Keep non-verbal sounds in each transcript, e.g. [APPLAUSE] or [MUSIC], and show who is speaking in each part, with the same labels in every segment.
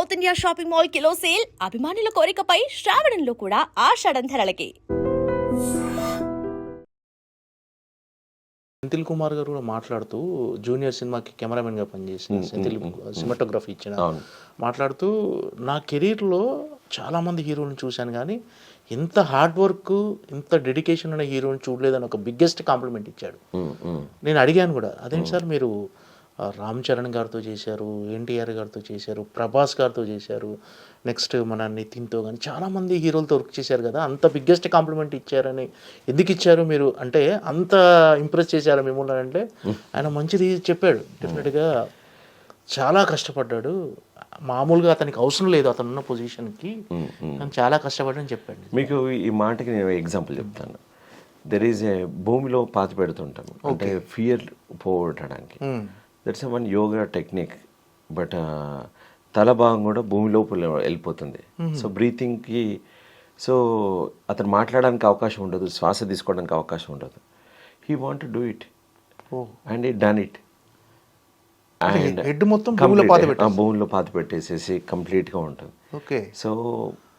Speaker 1: South India shopping mall kilo sale అభిమానుల కోరికపై శ్రావణంలో కూడా ఆషాఢం ధరలకి
Speaker 2: సెంథిల్ కుమార్ గారు కూడా మాట్లాడుతూ జూనియర్ సినిమాకి కెమెరామెన్గా పనిచేసిన సెంథిల్ సినిమాటోగ్రఫీ ఇచ్చిన. మాట్లాడుతూ నా కెరీర్లో చాలామంది హీరోలను చూశాను కానీ ఇంత హార్డ్ వర్క్ ఇంత డెడికేషన్ ఉన్న హీరోని చూడలేదని ఒక బిగ్గెస్ట్ కాంప్లిమెంట్ ఇచ్చాడు. నేను అడిగాను కూడా అదేంటి సార్ మీరు రామ్ చరణ్ గారితో చేశారు ఎన్టీఆర్ గారితో చేశారు ప్రభాస్ గారితో చేశారు నెక్స్ట్ మన నితిన్తో కానీ చాలామంది హీరోలతో వర్క్ చేశారు కదా అంత బిగ్గెస్ట్ కాంప్లిమెంట్ ఇచ్చారని ఎందుకు ఇచ్చారు మీరు? అంటే అంత ఇంప్రెస్ చేశారు మిమ్మల్ని అంటే? ఆయన మంచిది చెప్పాడు. డెఫినెట్గా చాలా కష్టపడ్డాడు. మామూలుగా అతనికి అవసరం లేదు అతను ఉన్న పొజిషన్కి చాలా కష్టపడ్డని చెప్పాడు.
Speaker 3: మీకు ఈ మాటకి నేను ఎగ్జాంపుల్ చెప్తాను. దెర్ ఈజ్ ఏ భూమిలో పాతి పెడుతుంటాం అంటే ఫియర్ పోగొట్టడానికి. That's one yoga technique but తల భాగం కూడా భూమి లోపల వెళ్ళిపోతుంది. సో బ్రీతింగ్కి సో అతను మాట్లాడడానికి అవకాశం ఉండదు శ్వాస తీసుకోవడానికి అవకాశం ఉండదు. He want do it and it done it
Speaker 2: అంటే head మొత్తం. భూమిలో పాతి
Speaker 3: పెట్టేసేసి కంప్లీట్గా ఉంటుంది.
Speaker 2: ఓకే.
Speaker 3: సో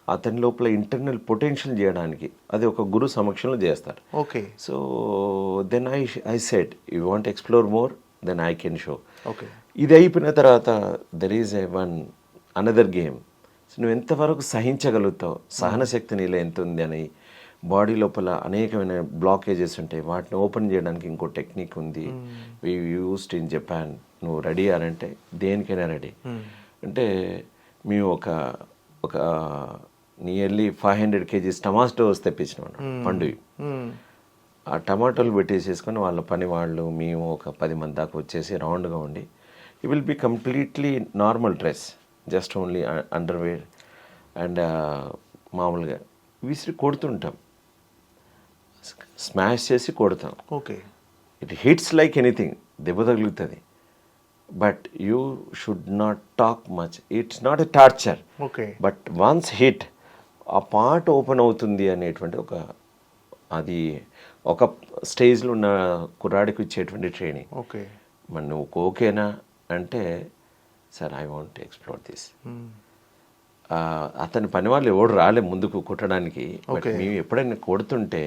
Speaker 3: అతని లోపల ఇంటర్నల్ పొటెన్షియల్ చేయడానికి అది ఒక గురు సమక్షంలో చేస్తారు
Speaker 2: okay.
Speaker 3: So then I I set you want explore more then I can show
Speaker 2: okay
Speaker 3: ఇది అయిపోయిన తర్వాత there is a one another game so నువ్వు ఎంతవరకు సహించగలుగుతావు? సహన శక్తి నీలో ఎంత ఉంది అని బాడీ లోపల అనేకమైన బ్లాకేజెస్ ఉంటాయి. వాటిని ఓపెన్ చేయడానికి ఇంకో టెక్నిక్ ఉంది. వి యూస్డ్ ఇన్ జపాన్ నువ్వు రెడీ అంటే దేనికైనా రెడీ అంటే మేము ఒక ఒక nearly five hundred kgs tomatoes తెప్పించినాం పండువి ఆ టమాటోలు పెట్టేసేసుకొని వాళ్ళ పని వాళ్ళు మేము ఒక పది మంది దాకా వచ్చేసి రౌండ్గా ఉండి ఈ will be completely normal dress just only underwear and మామూలుగా విసిరి కొడుతుంటాం. స్మాష్ చేసి కొడతాం.
Speaker 2: Okay
Speaker 3: it hits like anything దెబ్బ తగులుతుంది. But you should not talk much it's not a torture
Speaker 2: okay
Speaker 3: but once hit ఆ పార్ట్ ఓపెన్ అవుతుంది అనేటువంటి ఒక అది ఒక స్టేజ్లో ఉన్న కుర్రాడికి ఇచ్చేటువంటి ట్రైనింగ్.
Speaker 2: ఓకే.
Speaker 3: మరి నువ్వు ఓకేనా? అంటే sir I want explore this. అతని పని వాళ్ళు ఎవడు రాలే ముందుకు కుట్టడానికి. బట్ మేము ఎప్పుడైనా కొడుతుంటే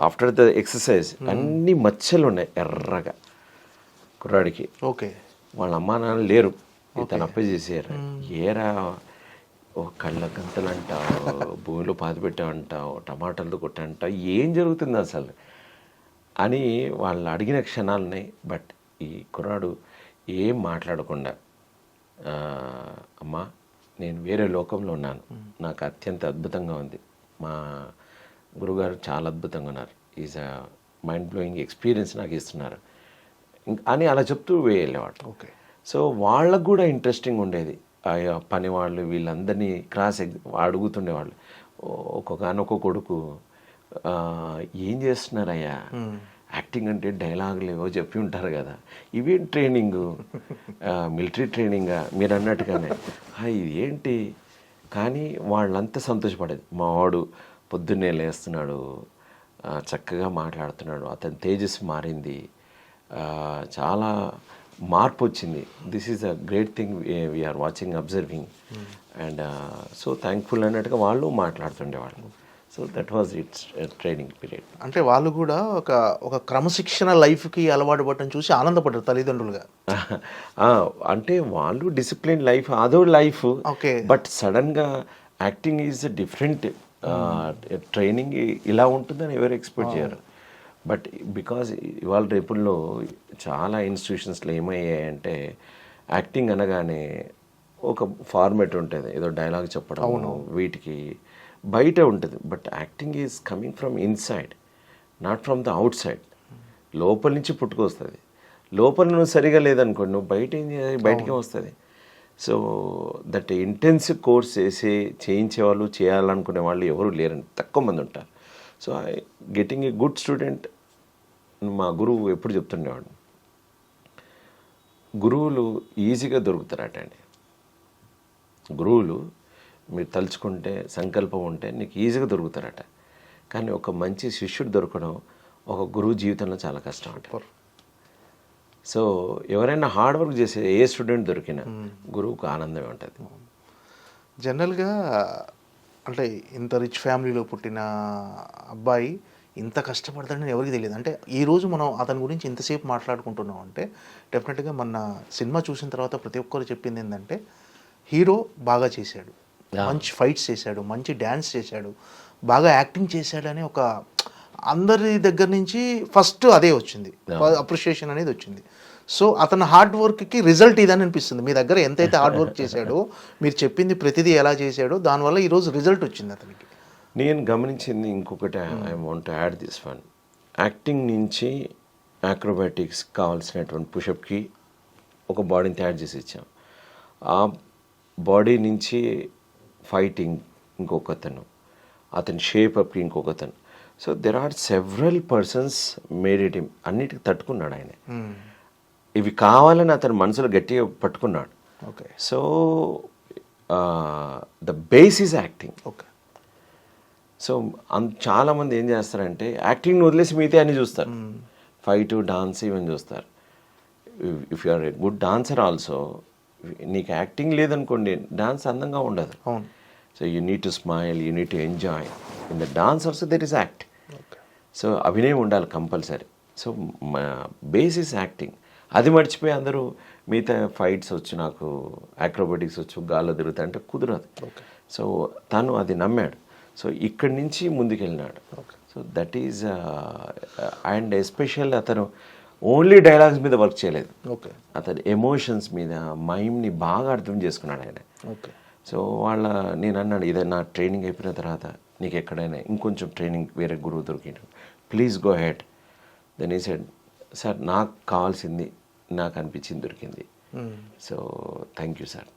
Speaker 3: ఆఫ్టర్ ద ఎక్సర్సైజ్ అన్ని మచ్చలు ఉన్నాయి ఎర్రగా కుర్రాడికి.
Speaker 2: ఓకే.
Speaker 3: వాళ్ళ అమ్మా నాన్న లేరు. ఇతను అప్ప చేసారు ఏరా ఓ కళ్ళ గంతలు అంటావు భూమిలో పాతి పెట్టావంటావు టమాటాలు కొట్టంటావు ఏం జరుగుతుంది అసలు? అని వాళ్ళు అడిగిన క్షణాలు ఉన్నాయి బట్ ఈ కుర్రాడు ఏం మాట్లాడకుండా "ఆ, అమ్మా నేను వేరే లోకంలో ఉన్నాను. నాకు అత్యంత అద్భుతంగా ఉంది. మా గురుగారు చాలా అద్భుతంగా ఉన్నారు. Is a mind blowing experience నాకు ఇస్తున్నారు. అని అలా చెప్తూ వెళ్ళేవాడు
Speaker 2: ఓకే.
Speaker 3: సో వాళ్ళకు కూడా ఇంట్రెస్టింగ్ ఉండేది. ఆ పని వాళ్ళు వీళ్ళందరినీ క్రాస్ అడుగుతుండేవాళ్ళు. ఒక్కొక్క కొడుకు "ఆ, ఏం చేస్తున్నారయ్యా? యాక్టింగ్ అంటే డైలాగులు ఏవో చెప్పి ఉంటారు కదా. ఇవేం ట్రైనింగ్? మిలిటరీ ట్రైనింగా? మీరు అన్నట్టుగానే. "ఆ, ఇది ఏంటి కానీ వాళ్ళంతా సంతోషపడేది. మా వాడు పొద్దున్నే లేస్తున్నాడు చక్కగా మాట్లాడుతున్నాడు. అతని తేజస్సు మారింది. చాలా మార్పు వచ్చింది this is a great thing we are watching observing and so thankful అన్నట్టుగా వాళ్ళు మాట్లాడుతుండేవాళ్ళు so that was it's training period
Speaker 2: అంటే వాళ్ళు కూడా ఒక ఒక క్రమశిక్షణ లైఫ్కి అలవాటు పడటం చూసి ఆనందపడ్డారు తల్లిదండ్రులుగా. [LAUGHS]
Speaker 3: అంటే వాళ్ళు డిసిప్లిన్ లైఫ్ అదో లైఫ్
Speaker 2: Okay.
Speaker 3: బట్ సడన్గా యాక్టింగ్ ఈజ్ డిఫరెంట్ ట్రైనింగ్ ఇలా ఉంటుందని ఎవరు ఎక్స్పెక్ట్ చేయరు. బట్ బికాజ్ ఇవాళ రేపుల్లో చాలా ఇన్స్టిట్యూషన్స్లో ఏమయ్యాయంటే యాక్టింగ్ అనగానే ఒక ఫార్మేట్ ఉంటుంది. ఏదో డైలాగ్ చెప్పడం వీటికి బయట ఉంటుంది. But acting is coming from inside not from the outside. లోపల నుంచి పుట్టుకొస్తుంది లోపల నువ్వు సరిగా లేదనుకోండి నువ్వు బయట ఏం చేయాలి? బయటకే వస్తుంది. సో దట్ ఇంటెన్సివ్ కోర్స్ చేసే చేయించే వాళ్ళు చేయాలనుకునే వాళ్ళు ఎవరు లేరండి. తక్కువ మంది ఉంటారు. So getting a good student మా గురువు ఎప్పుడు చెప్తుండేవాడు? గురువులు ఈజీగా దొరుకుతారట అండి. గురువులు మీరు తలుచుకుంటే సంకల్పం ఉంటే నీకు ఈజీగా దొరుకుతారట. కానీ ఒక మంచి శిష్యుడు దొరకడం ఒక గురువు జీవితంలో చాలా కష్టం అంట. సో ఎవరైనా హార్డ్ వర్క్ చేసే ఏ స్టూడెంట్ దొరికినా గురువుకు ఆనందమే ఉంటుంది.
Speaker 2: జనరల్గా అంటే ఇంత రిచ్ ఫ్యామిలీలో పుట్టిన అబ్బాయి ఇంత కష్టపడతాడని ఎవరికి తెలియదు. అంటే ఈ రోజు మనం అతని గురించి ఇంతసేపు మాట్లాడుకుంటున్నాం అంటే డెఫినెట్గా మన సినిమా చూసిన తర్వాత ప్రతి ఒక్కరు చెప్పింది ఏంటంటే హీరో బాగా చేశాడు. మంచి ఫైట్స్ చేశాడు మంచి డ్యాన్స్ చేశాడు బాగా యాక్టింగ్ చేశాడని ఒక అందరి దగ్గర నుంచి ఫస్ట్ అదే వచ్చింది. అప్రిషియేషన్ అనేది వచ్చింది. సో అతని హార్డ్ వర్క్కి రిజల్ట్ ఇదని అనిపిస్తుంది. మీ దగ్గర ఎంతైతే హార్డ్ వర్క్ చేశాడో మీరు చెప్పింది ప్రతిదీ ఎలా చేశాడో దానివల్ల ఈరోజు రిజల్ట్ వచ్చింది అతనికి.
Speaker 3: నేను గమనించింది ఇంకొకటి I want add this one. Acting నుంచి ఆక్రోబాటిక్స్ కావాల్సినటువంటి పుషప్కి ఒక బాడీని తయారు చేసి ఇచ్చాం. ఆ బాడీ నుంచి ఫైటింగ్ ఇంకొకతను అతని షేప్ అప్కి ఇంకొకతను. So there are several persons made it అన్నిటికి తట్టుకున్నాడు ఆయన. ఇవి కావాలని అతని మనసులో గట్టిగా పట్టుకున్నాడు.
Speaker 2: Okay
Speaker 3: so the base is acting
Speaker 2: okay
Speaker 3: so అన్ చాలామంది ఏం చేస్తారంటే యాక్టింగ్ వదిలేసి మిగతా అన్ని చూస్తారు. ఫైట్ డాన్స్ ఇవన్నీ చూస్తారు. If you are a good dancer also నీకు యాక్టింగ్ లేదనుకోండి డాన్స్ అందంగా ఉండదు. So you need to smile you need to enjoy. In the dance also there is act. So అభినయం ఉండాలి కంపల్సరీ. సో మా బేసిస్ యాక్టింగ్. అది మర్చిపోయి అందరూ మిగతా ఫైట్స్ వచ్చు నాకు అక్రోబెటిక్స్ వచ్చు గాల్లో తిరుగుతా అంటే కుదరదు. సో తను అది నమ్మాడు. సో ఇక్కడి నుంచి ముందుకెళ్ళినాడు. So that is and special అతను ఓన్లీ డైలాగ్స్ మీద వర్క్ చేయలేదు.
Speaker 2: ఓకే.
Speaker 3: అతని ఎమోషన్స్ మీద మైండ్ని బాగా అర్థం చేసుకున్నాడు ఆయన.
Speaker 2: ఓకే.
Speaker 3: సో వాళ్ళ నేను అన్నాడు ఇదే నా ట్రైనింగ్ అయిపోయిన తర్వాత నీకు ఎక్కడైనా ఇంకొంచెం ట్రైనింగ్ వేరే గురువు దొరికిండు. Please go head then he said sir నాకు కావాల్సింది నాకు అనిపించింది దొరికింది. So thank you sir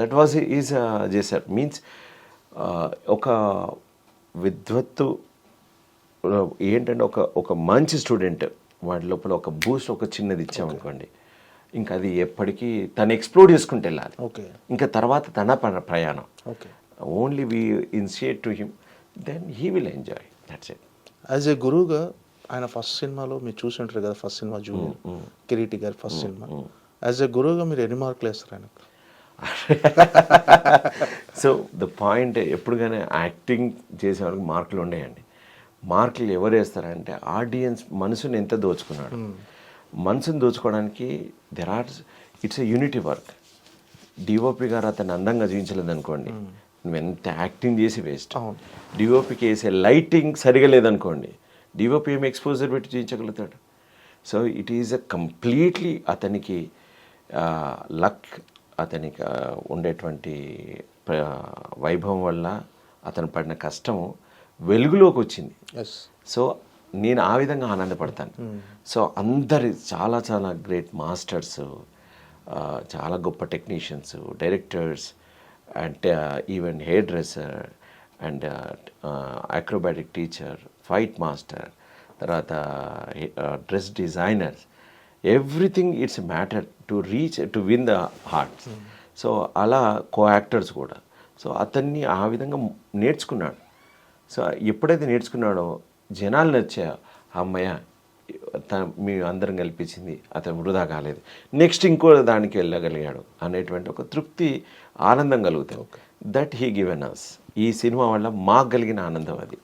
Speaker 3: that was is చేశారు మీన్స్ ఒక విద్వత్తు ఏంటంటే ఒక ఒక మంచి స్టూడెంట్ వాడి లోపల ఒక బూస్ట్ ఒక చిన్నది ఇచ్చామనుకోండి. ఇంకా అది ఎప్పటికీ తను ఎక్స్ప్లోర్ చేసుకుంటూ వెళ్ళాలి.
Speaker 2: ఓకే.
Speaker 3: ఇంకా తర్వాత తన ప్ర- ప్రయాణం.
Speaker 2: Okay.
Speaker 3: Only we initiate to him then he will enjoy. That's it
Speaker 2: as a గురువుగా ఆయన ఫస్ట్ సినిమాలో మీరు చూసి ఉంటారు కదా ఫస్ట్ సినిమా జూనియర్ కిరీటి గారి ఫస్ట్ సినిమా. యాజ్ ఏ గురువుగా మీరు ఎన్ని మార్కులు వేస్తారు ఆయనకు?
Speaker 3: సో ద పాయింట్ ఎప్పుడు కానీ యాక్టింగ్ చేసే వాళ్ళకి మార్కులు ఉండేయండి మార్కులు ఎవరు వేస్తారంటే ఆడియన్స్ మనసుని ఎంత దోచుకున్నాడు. మనసుని దోచుకోవడానికి there are it's a unity work DOP గారు అతను అందంగా చూపించలేదు అనుకోండి నువ్వు ఎంత యాక్టింగ్ చేసి వేస్ట్. డిఓపికి వేసే లైటింగ్ సరిగా లేదనుకోండి డిఓపి ఏం ఎక్స్పోజర్ పెట్టి చూపించగలుగుతాడు so it is a completely అతనికి లక్ అతనికి ఉండేటువంటి వైభవం వల్ల అతను పడిన కష్టం వెలుగులోకి వచ్చింది. సో నేను ఆ విధంగా ఆనందపడతాను. సో అందరి చాలా చాలా గ్రేట్ మాస్టర్స్ చాలా గొప్ప technicians directors and even hairdresser and acrobatic teacher fight master తర్వాత dress designers everything it's matter to reach to win the hearts so అలా కో యాక్టర్స్ కూడా. సో అతన్ని ఆ విధంగా నేర్చుకున్నాడు. సో ఎప్పుడైతే నేర్చుకున్నాడో జనాలు నచ్చా అమ్మయ్య త- మీ అందరం కల్పించింది అతను వృధా కాలేదు. నెక్స్ట్ ఇంకో దానికి వెళ్ళగలిగాడు. అనేటువంటి ఒక తృప్తి ఆనందం కలుగుతుంది. దట్ హీ గివెన్ అస్ ఈ సినిమా వల్ల మాకు కలిగిన ఆనందం అది.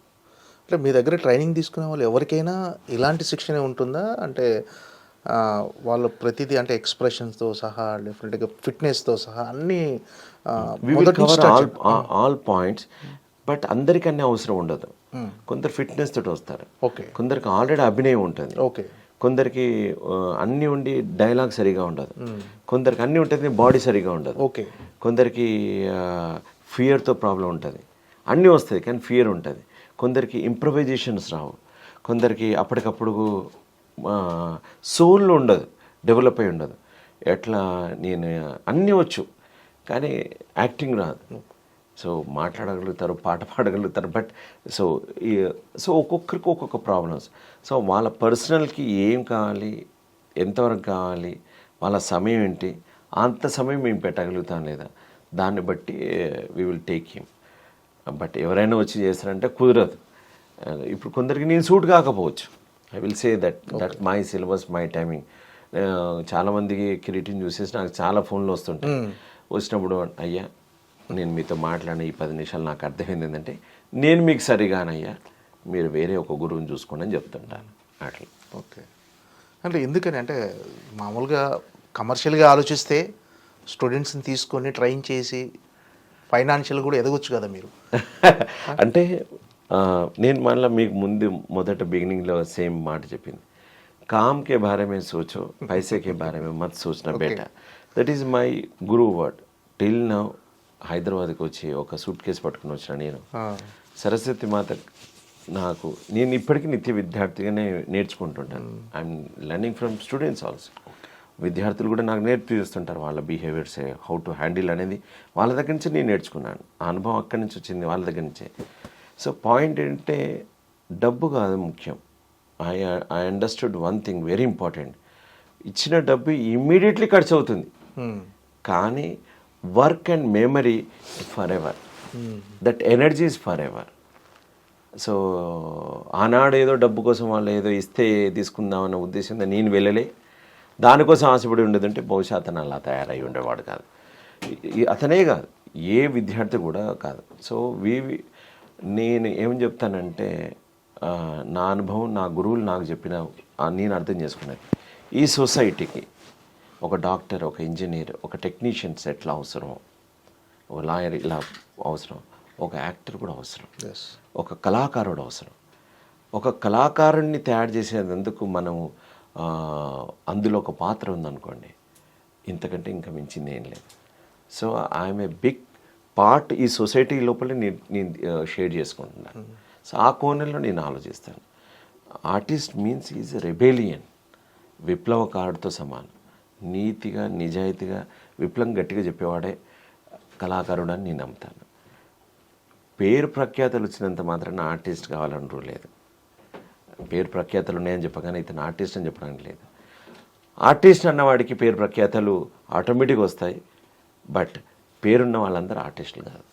Speaker 2: అంటే మీ దగ్గర ట్రైనింగ్ తీసుకునే వాళ్ళు ఎవరికైనా ఇలాంటి శిక్షణ ఉంటుందా? అంటే వాళ్ళు ప్రతిదీ అంటే ఎక్స్ప్రెషన్స్తో సహా డెఫినెట్గా ఫిట్నెస్తో సహా అన్నీ
Speaker 3: ఆల్ పాయింట్స్ బట్ అందరికన్నా అవసరం ఉండదు. కొందరు ఫిట్నెస్ తోటి వస్తారు.
Speaker 2: ఓకే.
Speaker 3: కొందరికి ఆల్రెడీ అభినయం ఉంటుంది.
Speaker 2: ఓకే.
Speaker 3: కొందరికి అన్నీ ఉండి డైలాగ్ సరిగా ఉండదు. కొందరికి అన్నీ ఉంటుంది బాడీ సరిగా ఉండదు.
Speaker 2: ఓకే.
Speaker 3: కొందరికి ఫియర్తో ప్రాబ్లం ఉంటుంది. అన్నీ వస్తాయి కానీ ఫియర్ ఉంటుంది. కొందరికి ఇంప్రవైజేషన్స్ రావు. కొందరికి అప్పటికప్పుడు సోల్ ఉండదు డెవలప్ అయి ఉండదు. ఎట్లా నేను అన్నీ వచ్చు కానీ యాక్టింగ్ రాదు. సో మాట్లాడగలుగుతారు పాట పాడగలుగుతారు బట్ సో ఈ సో ఒక్కొక్కరికి ఒక్కొక్క ప్రాబ్లమ్స్. సో వాళ్ళ పర్సనల్కి ఏం కావాలి ఎంతవరకు కావాలి వాళ్ళ సమయం ఏంటి అంత సమయం మేము పెట్టగలుగుతాం లేదా దాన్ని బట్టి we will take him but ఎవరైనా వచ్చి చేస్తారంటే కుదరదు. ఇప్పుడు కొందరికి నేను సూట్ కాకపోవచ్చు. I will say that that my syllabus my timing చాలామందికి కిరీటిని చూసేసి నాకు చాలా ఫోన్లు వస్తుంటాయి. వచ్చినప్పుడు అయ్యా నేను మీతో మాట్లాడిన ఈ పది నిమిషాలు నాకు అర్థమైంది ఏంటంటే నేను మీకు సరిగానయ్యా మీరు వేరే ఒక గురువుని చూసుకోండి అని చెప్తుంటాను. అట్లా.
Speaker 2: ఓకే. అంటే ఎందుకని? అంటే మామూలుగా కమర్షియల్గా ఆలోచిస్తే స్టూడెంట్స్ని తీసుకొని ట్రైన్ చేసి ఫైనాన్షియల్ కూడా ఎదగొచ్చు కదా మీరు? [LAUGHS]
Speaker 3: అంటే నేను మళ్ళీ మీకు ముందు మొదట బిగినింగ్లో సేమ్ మాట చెప్పింది. కామ్ కే బారే మే సోచో పైసే కే బారే మే మత్ సోచన బేటా. దట్ ఈస్ మై గురువు వర్డ్ టిల్ నౌ హైదరాబాద్కి వచ్చి ఒక సూట్ కేసు పట్టుకుని వచ్చిన నేను. సరస్వతి మాత నాకు నేను ఇప్పటికీ నిత్య విద్యార్థిగానే నేర్చుకుంటుంటాను. I'm learning from students also విద్యార్థులు కూడా నాకు నేర్పిస్తుంటారు వాళ్ళ బిహేవియర్స్ హౌ టు హ్యాండిల్ అనేది. వాళ్ళ దగ్గర నుంచి నేను నేర్చుకున్నాను. ఆ అనుభవం అక్కడి నుంచి వచ్చింది వాళ్ళ దగ్గర నుంచే. సో పాయింట్ ఏంటంటే డబ్బు కాదు ముఖ్యం. I I understood one thing very important ఇచ్చిన డబ్బు ఇమ్మీడియట్లీ ఖర్చు అవుతుంది. కానీ work and memory forever that energy is forever so ఆనాడు ఏదో డబ్బు కోసం వాళ్ళు ఏదో ఇస్తే తీసుకుందామన్న ఉద్దేశంతో నేను వెళ్ళలే. దానికోసం ఆశపడి ఉండేదంటే బహుశా అతను అలా తయారై ఉండేవాడు కాదు. అతనే కాదు. ఏ విద్యార్థి కూడా కాదు. సో వి నేను ఏం చెప్తానంటే నా అనుభవం నా గురువులు నాకు చెప్పిన నేను అర్థం చేసుకున్నది ఈ సొసైటీకి ఒక డాక్టర్ ఒక ఇంజనీర్ ఒక టెక్నీషియన్స్ ఎట్లా అవసరమో ఒక లాయర్ ఇలా అవసరం. ఒక యాక్టర్ కూడా అవసరం. ఒక కళాకారుడు అవసరం. ఒక కళాకారుడిని తయారు చేసేందుకు మనం అందులో ఒక పాత్ర ఉందనుకోండి. ఇంతకంటే ఇంకా మించింది ఏం లేదు. So I'm a big part ఈ సొసైటీ లోపల నేను నేను షేర్ చేసుకుంటున్నాను. సో ఆ కోణంలో నేను ఆలోచిస్తాను. Artist means is rebellion. విప్లవకారుడితో సమానం. నీతిగా నిజాయితీగా విప్లవం గట్టిగా చెప్పేవాడే కళాకారుడు అని నేను నమ్ముతాను. పేరు ప్రఖ్యాతలు వచ్చినంత మాత్రాన ఆర్టిస్ట్ కావాలని రూల్ లేదు. పేరు ప్రఖ్యాతలు ఉన్నాయని చెప్పగానే ఇతను ఆర్టిస్ట్ అని చెప్పడానికి లేదు. ఆర్టిస్ట్ అన్నవాడికి పేరు ప్రఖ్యాతలు ఆటోమేటిక్ వస్తాయి. బట్ పేరున్న వాళ్ళందరూ ఆర్టిస్టులు కాదు.